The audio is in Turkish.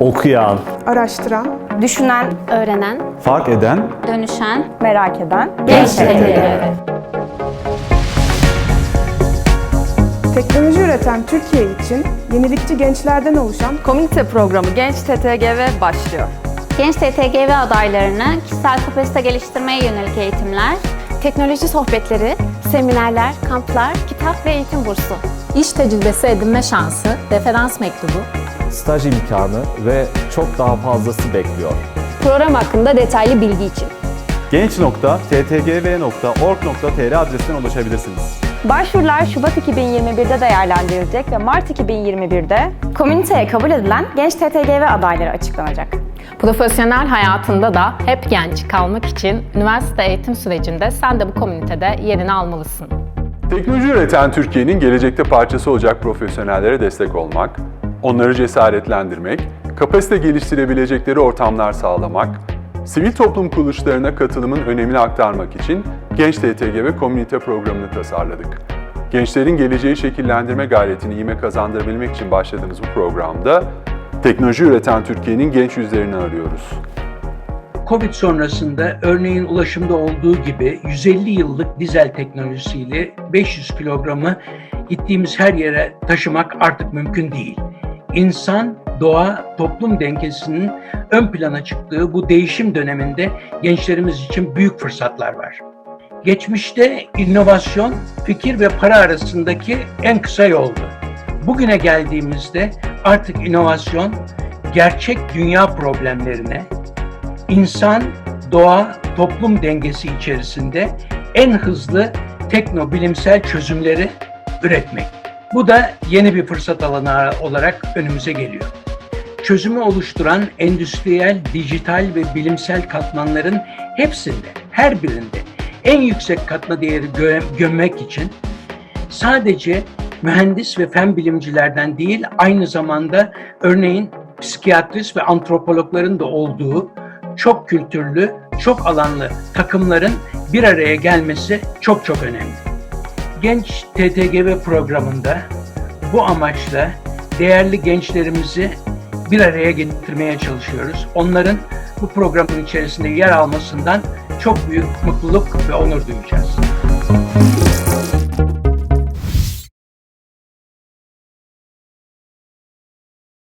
okuyan, araştıran, Düşünen, öğrenen, Fark eden dönüşen, merak eden, genç TTG. teknoloji üreten Türkiye için yenilikçi gençlerden oluşan Komünite programı Genç TTGV başlıyor. Genç TTGV adaylarını kişisel kapasite geliştirmeye yönelik eğitimler, Teknoloji sohbetleri, seminerler, kamplar, kitap ve eğitim bursu. İş tecrübesi edinme şansı, referans mektubu, staj imkanı ve çok daha fazlası bekliyor. program hakkında detaylı bilgi için. genç.ttgv.org.tr adresinden ulaşabilirsiniz. Başvurular Şubat 2021'de değerlendirilecek ve Mart 2021'de komüniteye kabul edilen Genç TTGV adayları açıklanacak. Profesyonel hayatında da hep genç kalmak için üniversite eğitim sürecinde sen de bu komünitede yerini almalısın. Teknoloji üreten Türkiye'nin gelecekte parçası olacak profesyonellere destek olmak, onları cesaretlendirmek, kapasite geliştirebilecekleri ortamlar sağlamak, sivil toplum kuruluşlarına katılımın önemini aktarmak için Genç TTGV Komünite Programı'nı tasarladık. Gençlerin geleceği şekillendirme gayretini ivme kazandırabilmek için başladığımız bu programda teknoloji üreten Türkiye'nin genç yüzlerini arıyoruz. Covid sonrasında örneğin ulaşımda olduğu gibi 150 yıllık dizel teknolojisiyle 500 kilogramı gittiğimiz her yere taşımak artık mümkün değil. İnsan, doğa, toplum dengesinin ön plana çıktığı bu değişim döneminde gençlerimiz için büyük fırsatlar var. Geçmişte inovasyon, fikir ve para arasındaki en kısa yoldu. Bugüne geldiğimizde artık inovasyon gerçek dünya problemlerine, insan, doğa, toplum dengesi içerisinde en hızlı teknobilimsel çözümleri üretmek. Bu da yeni bir fırsat alanı olarak önümüze geliyor. Çözümü oluşturan endüstriyel, dijital ve bilimsel katmanların hepsinde, her birinde en yüksek katma değeri gö- gömmek için sadece mühendis ve fen bilimcilerden değil aynı zamanda örneğin psikiyatrist ve antropologların da olduğu çok kültürlü, çok alanlı takımların bir araya gelmesi çok çok önemli. Genç TTGV programında bu amaçla değerli gençlerimizi bir araya getirmeye çalışıyoruz. Onların bu programın içerisinde yer almasından çok büyük mutluluk ve onur duyacağız.